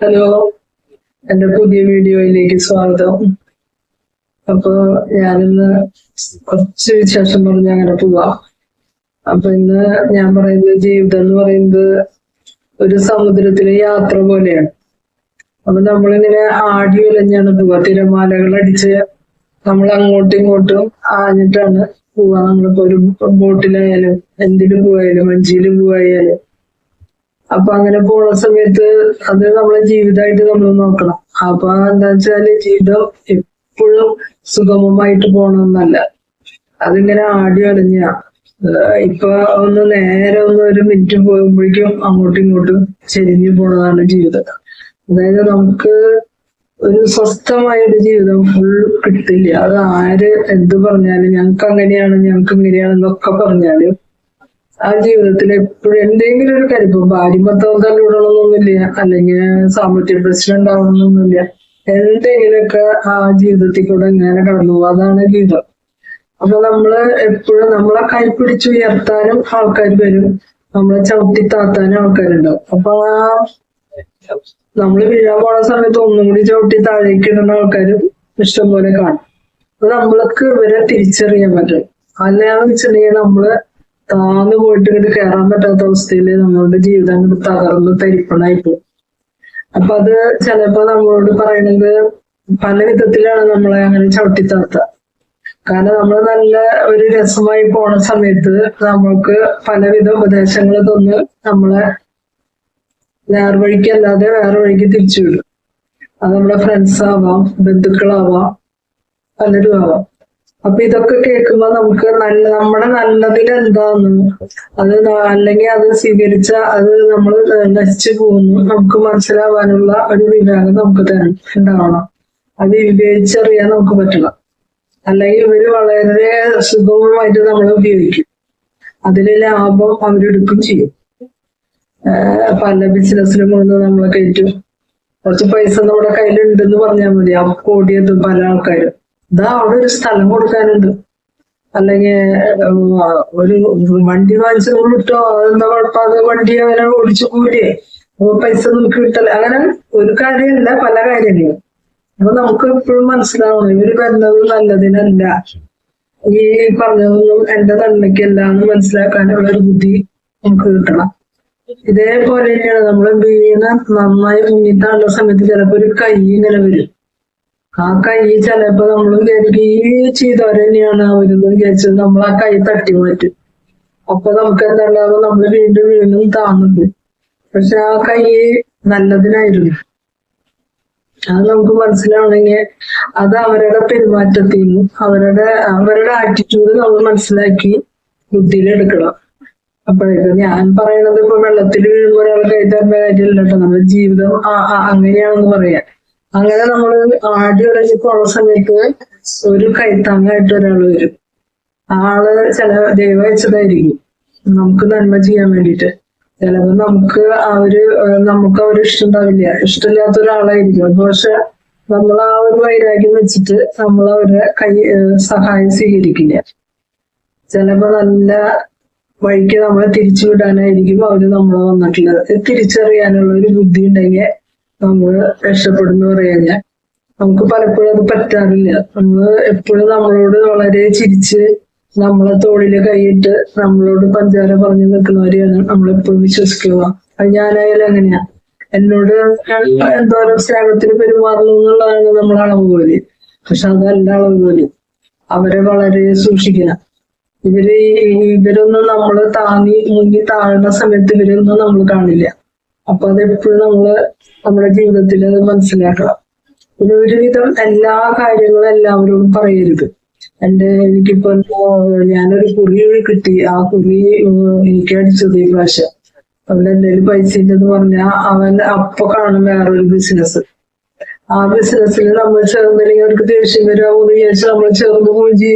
Hello. എന്റെ പുതിയ വീഡിയോയിലേക്ക് സ്വാഗതം. അപ്പൊ ഞാനിന്ന് കുറച്ച് വിശേഷം പറഞ്ഞ് അങ്ങനെ പോവാം. അപ്പൊ ഇന്ന് ഞാൻ പറയുന്നത് ജീവിതം എന്ന് പറയുന്നത് ഒരു സമുദ്രത്തിലെ യാത്ര പോലെയാണ്. അപ്പൊ നമ്മളിങ്ങനെ ആടി ഉലഞ്ഞാണ് പോവാ. തിരമാലകൾ അടിച്ച് നമ്മൾ അങ്ങോട്ടും ഇങ്ങോട്ടും ആഞ്ഞിട്ടാണ് പോവാ. നമ്മളിപ്പോ ഒരു ബോട്ടിലായാലും എന്തിനു പോയാലും വഞ്ചിയിൽ പോയാലും അപ്പൊ അങ്ങനെ പോണ സമയത്ത് അത് നമ്മളെ ജീവിതമായിട്ട് നമ്മൾ നോക്കണം. അപ്പൊ എന്താ വെച്ചാൽ ജീവിതം എപ്പോഴും സുഗമമായിട്ട് പോണമെന്നല്ല അതിങ്ങനെ ആടി അടഞ്ഞ ഇപ്പൊ ഒന്ന് നേരെ ഒന്ന് ഒരു മിനിറ്റ് പോകുമ്പോഴേക്കും അങ്ങോട്ടും ഇങ്ങോട്ടും ചെരിഞ്ഞു പോണതാണ് ജീവിതം. അതായത് നമുക്ക് ഒരു സ്വസ്ഥമായൊരു ജീവിതം ഫുൾ കിട്ടില്ല. അത് ആര് എന്ത് പറഞ്ഞാലും ഞങ്ങൾക്ക് അങ്ങനെയാണ് ഞങ്ങൾക്ക് ഇങ്ങനെയാണെന്നൊക്കെ പറഞ്ഞാലും ആ ജീവിതത്തിൽ എപ്പോഴും എന്തെങ്കിലും ഒരു കാര്യം. ഇപ്പൊ ഭാര്യ ഭർത്താവ് തല്ലിവിടണമെന്നൊന്നുമില്ല അല്ലെങ്കിൽ സാമ്പത്തിക പ്രശ്നം ഉണ്ടാവണമെന്നൊന്നുമില്ല എന്തെങ്കിലുമൊക്കെ ആ ജീവിതത്തിൽ കൂടെ ഇങ്ങനെ കടന്നു പോകും അതാണ് ജീവിതം അപ്പൊ നമ്മൾ എപ്പോഴും നമ്മളെ കൈ പിടിച്ച് ഉയർത്താനും ആൾക്കാർ വരും. നമ്മളെ ചവിട്ടി താത്താനും ആൾക്കാരുണ്ടാവും. അപ്പൊ ആ നമ്മൾ വീഴാൻ പോണ സമയത്ത് ഒന്നും കൂടി ചവിട്ടി താഴേക്ക് ഇടുന്ന ആൾക്കാരും ഇഷ്ടംപോലെ കാണും. അപ്പൊ നമ്മൾക്ക് ഇവരെ തിരിച്ചറിയാൻ പറ്റും. അല്ലാന്ന് വെച്ചിട്ടുണ്ടെങ്കിൽ നമ്മൾ താന്ന് പോയിട്ട് ഇങ്ങോട്ട് കയറാൻ പറ്റാത്ത അവസ്ഥയിൽ നമ്മളുടെ ജീവിതം അങ്ങോട്ട് തകർന്ന് തരിപ്പണായി പോകും അപ്പൊ അത് ചിലപ്പോ നമ്മളോട് പറയുന്നത് പല വിധത്തിലാണ് നമ്മളെ അങ്ങനെ ചവിട്ടി താത്ത. കാരണം നമ്മൾ നല്ല ഒരു രസമായി പോണ സമയത്ത് നമ്മൾക്ക് പലവിധ ഉപദേശങ്ങൾ തന്ന് നമ്മളെ നേർവഴിക്ക് അല്ലാതെ വേറെ വഴിക്ക് തിരിച്ചു വിടും. അത് നമ്മളെ ഫ്രണ്ട്സ് ആവാം ബന്ധുക്കളാവാം പലരും ആവാം അപ്പൊ ഇതൊക്കെ കേൾക്കുമ്പോ നമുക്ക് നല്ല നമ്മുടെ നല്ലതിൽ എന്താന്ന് അത് അല്ലെങ്കിൽ അത് സ്വീകരിച്ച അത് നമ്മൾ നശിച്ചു പോകുന്നു. നമുക്ക് മനസ്സിലാവാനുള്ള ഒരു വിവേകം നമുക്ക് തരണം ഉണ്ടാവണം. അത് വിവേചിച്ചറിയാൻ നമുക്ക് പറ്റണം. അല്ലെങ്കിൽ ഇവർ വളരെ സുഗമമായിട്ട് നമ്മൾ ഉപയോഗിക്കും. അതിലെ ലാഭം അവരെടുക്കും ചെയ്യും. പല ബിസിനസ്സിലും കൊണ്ട് നമ്മളെ കയറ്റും. കുറച്ച് പൈസ നമ്മുടെ കയ്യിലുണ്ടെന്ന് പറഞ്ഞാൽ മതി. ആ കോടിയത് പല ആൾക്കാരും. ഇതാ അവിടെ ഒരു സ്ഥലം കൊടുക്കാനുണ്ട്. അല്ലെങ്കിൽ ഒരു വണ്ടി വാങ്ങിച്ച് അതെന്താ കുഴപ്പം അത് വണ്ടി അങ്ങനെ ഓടിച്ചു കൂടിയേ അപ്പൊ പൈസ നമുക്ക് കിട്ടല. അങ്ങനെ ഒരു കാര്യമല്ല പല കാര്യങ്ങളും. അപ്പൊ നമുക്ക് എപ്പോഴും മനസ്സിലാവണം ഇവർ വരുന്നത് നല്ലതിനല്ല. ഈ പറഞ്ഞതൊന്നും എന്റെ നന്മയ്ക്കല്ല മനസ്സിലാക്കാനുള്ള ഒരു ബുദ്ധി നമുക്ക് കിട്ടണം. ഇതേപോലെ തന്നെയാണ് നമ്മൾ വീണ നന്നായി മുന്നിട്ടാനുള്ള സമയത്ത് ചിലപ്പോ ഒരു കൈ ഇങ്ങനെ വരും. ആ കൈ ചിലപ്പോ നമ്മൾ വിചാരിക്കും ഈ ചെയ്തവർ തന്നെയാണ് അവരെന്ന് വിചാരിച്ചത്. നമ്മൾ ആ കൈ തട്ടി മാറ്റും. അപ്പൊ നമുക്ക് എന്താ നമ്മൾ വീണ്ടും വീണ്ടും താങ്ങുന്നു പക്ഷെ ആ കൈ നല്ലതിനായിരുന്നു. അത് നമുക്ക് മനസ്സിലാവണമെങ്കിൽ അത് അവരുടെ പെരുമാറ്റത്തിൽ നിന്നും അവരുടെ അവരുടെ ആറ്റിറ്റ്യൂഡ് നമ്മൾ മനസ്സിലാക്കി ബുദ്ധിയിലെടുക്കണം അപ്പോഴേക്കും ഞാൻ പറയണത് ഇപ്പൊ വെള്ളത്തിൽ വീഴുമ്പോൾ ഒരാൾ കൈ കാര്യമില്ല കേട്ടോ. നമ്മുടെ ജീവിതം അങ്ങനെയാണെന്ന് പറയാം അങ്ങനെ നമ്മൾ ആടി ഉടഞ്ഞ് പോണ സമയത്ത് ഒരു കൈത്താങ്ങായിട്ട് ഒരാൾ വരും. ആൾ ചില ദൈവം വെച്ചതായിരിക്കും നമുക്ക് നന്മ ചെയ്യാൻ വേണ്ടിയിട്ട്. ചിലപ്പോ നമുക്ക് അവർ നമുക്ക് അവർ ഇഷ്ടമുണ്ടാവില്ല ഇഷ്ടമില്ലാത്ത ഒരാളായിരിക്കും. അത് പക്ഷെ നമ്മൾ ആ ഒരു വൈരാഗ്യം വെച്ചിട്ട് നമ്മൾ അവരെ കൈ സഹായം സ്വീകരിക്കില്ല. ചിലപ്പോ നല്ല വഴിക്ക് നമ്മളെ തിരിച്ചു വിടാനായിരിക്കും അവർ നമ്മളെ വന്നിട്ടുള്ളത്. തിരിച്ചറിയാനുള്ള ഒരു ബുദ്ധി ഉണ്ടെങ്കിൽ നമ്മൾ രക്ഷപ്പെടുന്നു പറയാൻ നമുക്ക് പലപ്പോഴും അത് പറ്റാറില്ല. നമ്മൾ എപ്പോഴും നമ്മളോട് വളരെ ചിരിച്ച് നമ്മളെ തോളിൽ കൈയിട്ട് നമ്മളോട് പഞ്ചാര പറഞ്ഞു നിൽക്കുന്നവരെയാണ് നമ്മളെപ്പോഴും വിശ്വസിക്കുക. അത് ഞാനായാലും അങ്ങനെയാ. എന്നോട് എന്തോരം സ്നേഹത്തിന് പെരുമാറുന്നു എന്നുള്ളതാണ് നമ്മളെ അളവ് പോലെ. പക്ഷെ അതല്ല അളവ് പോലെ. അവരെ വളരെ സൂക്ഷിക്കണം. ഇവർ ഇവരൊന്നും നമ്മൾ താങ്ങി മുങ്ങി താഴുന്ന സമയത്ത് ഇവരൊന്നും നമ്മൾ കാണില്ല. അപ്പൊ അതെപ്പോഴും നമ്മൾ നമ്മുടെ ജീവിതത്തിൽ അത് മനസ്സിലാക്കണം. പിന്നെ ഒരുവിധം എല്ലാ കാര്യങ്ങളും എല്ലാവരോടും പറയരുത്. എന്റെ എനിക്കിപ്പോ ഞാനൊരു കുറി കിട്ടി. ആ കുറി എനിക്ക് അടിച്ചത് ഈ പ്രാവശ്യം. അവന്റെ എന്തെങ്കിലും പൈസ ഉണ്ടെന്ന് പറഞ്ഞാൽ അവൻ അപ്പൊ കാണും വേറൊരു ബിസിനസ് ആ ബിസിനസ്സിൽ നമ്മൾ ചേർന്നില്ലെങ്കിൽ അവർക്ക് ദേഷ്യം വരാമെന്ന് വിചാരിച്ച് നമ്മൾ ചേർന്ന് പൂജി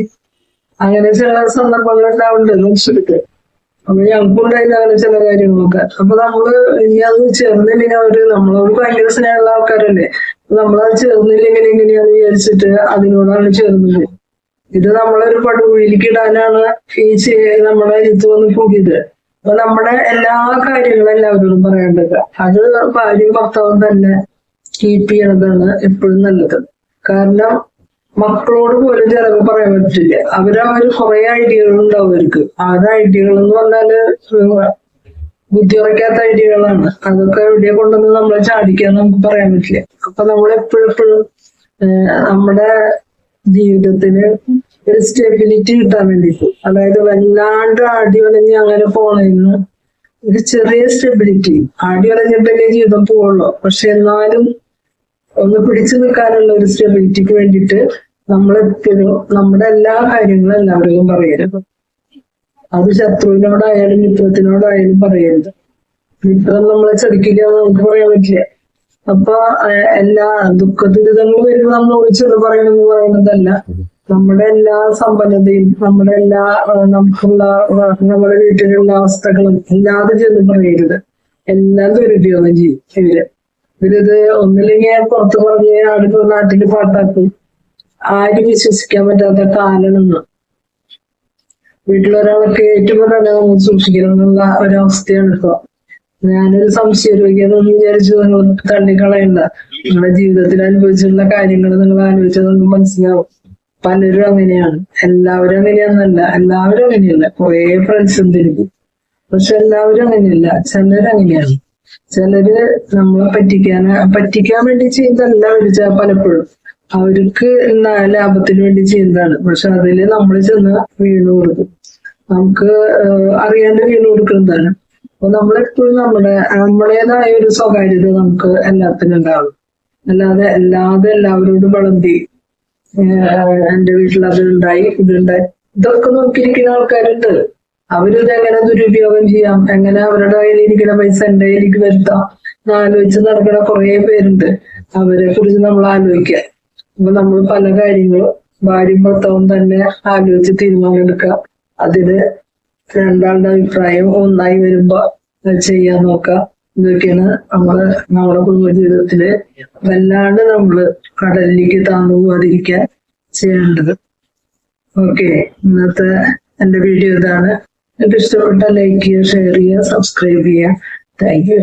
അങ്ങനെ ചില സന്ദർഭങ്ങൾ ഉണ്ടാവുന്നുണ്ട് മനുഷ്യർക്ക് അപ്പൊ ഞങ്ങൾക്കുണ്ടായിരുന്നു അങ്ങനെ ചില കാര്യങ്ങളൊക്കെ. അപ്പൊ നമ്മൾ ഇനി അത് ചേർന്നില്ലെങ്കിൽ അവർ നമ്മളോട് ഭയങ്കര സ്നേഹമുള്ള ആൾക്കാരല്ലേ? നമ്മളത് ചേർന്നില്ലെങ്കിൽ എങ്ങനെയാന്ന് വിചാരിച്ചിട്ട് അതിനോടാണ് ചേർന്നത്. ഇത് നമ്മളൊരു പടുകുഴിയിലേക്ക് ഇടാനാണ് ഈ നമ്മളെ ഇത് വന്ന് കൂടിയത് അപ്പൊ നമ്മുടെ എല്ലാ കാര്യങ്ങളും എല്ലാവരോടും പറയേണ്ടത്. അത് ഭാര്യയും ഭർത്താവും തന്നെ കീപ്പ് ചെയ്യണതാണ് എപ്പോഴും നല്ലത്. കാരണം മക്കളോട് പോലും ചിലവ് പറയാൻ പറ്റില്ല. അവരവര് കുറെ ഐഡിയകൾ ഉണ്ടാവും അവർക്ക്. ആ ഐഡിയകൾ എന്ന് പറഞ്ഞാൽ ബുദ്ധി ഉറയ്ക്കാത്ത ഐഡിയകളാണ് അതൊക്കെ എവിടെ കൊണ്ടുവന്ന് നമ്മളെ ചാടിക്കാൻ നമുക്ക് പറയാൻ പറ്റില്ല. അപ്പൊ നമ്മൾ എപ്പോഴെപ്പോഴും നമ്മുടെ ജീവിതത്തിന് ഒരു സ്റ്റെബിലിറ്റി കിട്ടാൻ വേണ്ടിയിട്ട്. അതായത് വല്ലാണ്ട് ആടി വലഞ്ഞ് അങ്ങനെ പോണെന്ന് ഒരു ചെറിയ സ്റ്റെബിലിറ്റി ആടി വലഞ്ഞിട്ടല്ലേ ജീവിതം പോവുള്ളൂ. പക്ഷെ എന്നാലും ഒന്ന് പിടിച്ചു നിൽക്കാനുള്ള ഒരു സ്റ്റെബിലിറ്റിക്ക് വേണ്ടിയിട്ട് നമ്മളെപ്പോഴും നമ്മുടെ എല്ലാ കാര്യങ്ങളും എല്ലാവരോടും പറയരുത്. അത് ശത്രുവിനോടായാലും മിത്രത്തിനോടായാലും പറയരുത്. മിത്രം നമ്മളെ ചതിക്കില്ല എന്ന് നമുക്ക് പറയാൻ പറ്റില്ല. അപ്പൊ എല്ലാ ദുഃഖ ദുരിതങ്ങൾ വരുമ്പോൾ നമ്മൾ ഒളിച്ചത് പറയണമെന്ന് പറയുന്നതല്ല. നമ്മുടെ എല്ലാ സമ്പന്നതയും നമ്മുടെ എല്ലാ നമുക്കുള്ള നമ്മുടെ വീട്ടിലുള്ള അവസ്ഥകളും ഇല്ലാതെ ചെന്ന് പറയരുത്. എല്ലാം ദുരുപയോഗം ചെയ്യും ഇവർ. ഇവരിത് ഒന്നില്ലെങ്കിൽ പുറത്ത് പറഞ്ഞ് അടുത്ത നാട്ടിൽ പാട്ടാക്കും. ആരും വിശ്വസിക്കാൻ പറ്റാത്ത കാലമാണ്. വീട്ടിലൊരാളൊക്കെ ഏറ്റുപോലാണ് നമ്മൾ സൂക്ഷിക്കണം എന്നുള്ള ഒരവസ്ഥയാണ് ഇപ്പൊ. ഞാനൊരു സംശയ രോഗിയെന്ന് വിചാരിച്ചു നിങ്ങൾ തള്ളിക്കളയണ്ട. നിങ്ങളുടെ ജീവിതത്തിൽ അനുഭവിച്ചിട്ടുള്ള കാര്യങ്ങൾ നിങ്ങൾ ആലോചിച്ചാൽ നിങ്ങൾക്ക് മനസ്സിലാവും. പലരും അങ്ങനെയാണ്. എല്ലാവരും അങ്ങനെയൊന്നല്ല എല്ലാവരും അങ്ങനെയല്ല. കുറെ ഫ്രണ്ട്സ് ഉണ്ട് പക്ഷെ എല്ലാവരും അങ്ങനെയല്ല. ചിലര് അങ്ങനെയാണ്. ചിലര് നമ്മളെ പറ്റിക്കാൻ പറ്റിക്കാൻ വേണ്ടി ചെയ്തല്ല വിളിച്ച പലപ്പോഴും. അവർക്ക് ലാഭത്തിന് വേണ്ടി ചെയ്യുന്നതാണ് പക്ഷെ അതിൽ നമ്മൾ ചെന്ന് വീണു കൊടുക്കും. നമുക്ക് അറിയാണ്ട് വീണു കൊടുക്കുന്നതാണ് അപ്പൊ നമ്മളെപ്പോഴും നമ്മുടെ നമ്മുടേതായ ഒരു സ്വകാര്യത നമുക്ക് എല്ലാത്തിനും ഉണ്ടാവും അല്ലാതെ അല്ലാതെ എല്ലാവരോടും ഏഹ് എന്റെ വീട്ടിൽ അത് ഉണ്ടായി ഇതുണ്ടായി ഇതൊക്കെ നോക്കിയിരിക്കുന്ന ആൾക്കാരുണ്ട്. അവരിത് എങ്ങനെ ദുരുപയോഗം ചെയ്യാം? എങ്ങനെ അവരുടെ കയ്യിൽ ഇരിക്കുന്ന പൈസ എന്റെ കയ്യിലേക്ക് വരുത്താം? ആലോചിച്ച് നടക്കുന്ന കുറെ പേരുണ്ട്. അവരെ കുറിച്ച് നമ്മൾ ആലോചിക്കുക. അപ്പൊ നമ്മൾ പല കാര്യങ്ങളും ഭാര്യയും ഭർത്താവും തന്നെ ആലോചിച്ച് തീരുമാനമെടുക്കുക. അതിന് രണ്ടാളുടെ അഭിപ്രായം ഒന്നായി വരുമ്പോ ചെയ്യാൻ നോക്കുക. ഇതൊക്കെയാണ് നമ്മൾ നമ്മുടെ കുടുംബജീവിതത്തിൽ വല്ലാണ്ട് നമ്മൾ കടലിലേക്ക് താന്നു പോകാതിരിക്കാൻ ചെയ്യേണ്ടത്. ഓക്കെ ഇന്നത്തെ എന്റെ വീഡിയോ ഇതാണ്. നിങ്ങൾക്ക് ഇഷ്ടപ്പെട്ട ലൈക്ക് ചെയ്യുക ഷെയർ ചെയ്യുക സബ്സ്ക്രൈബ് ചെയ്യുക. Thank you.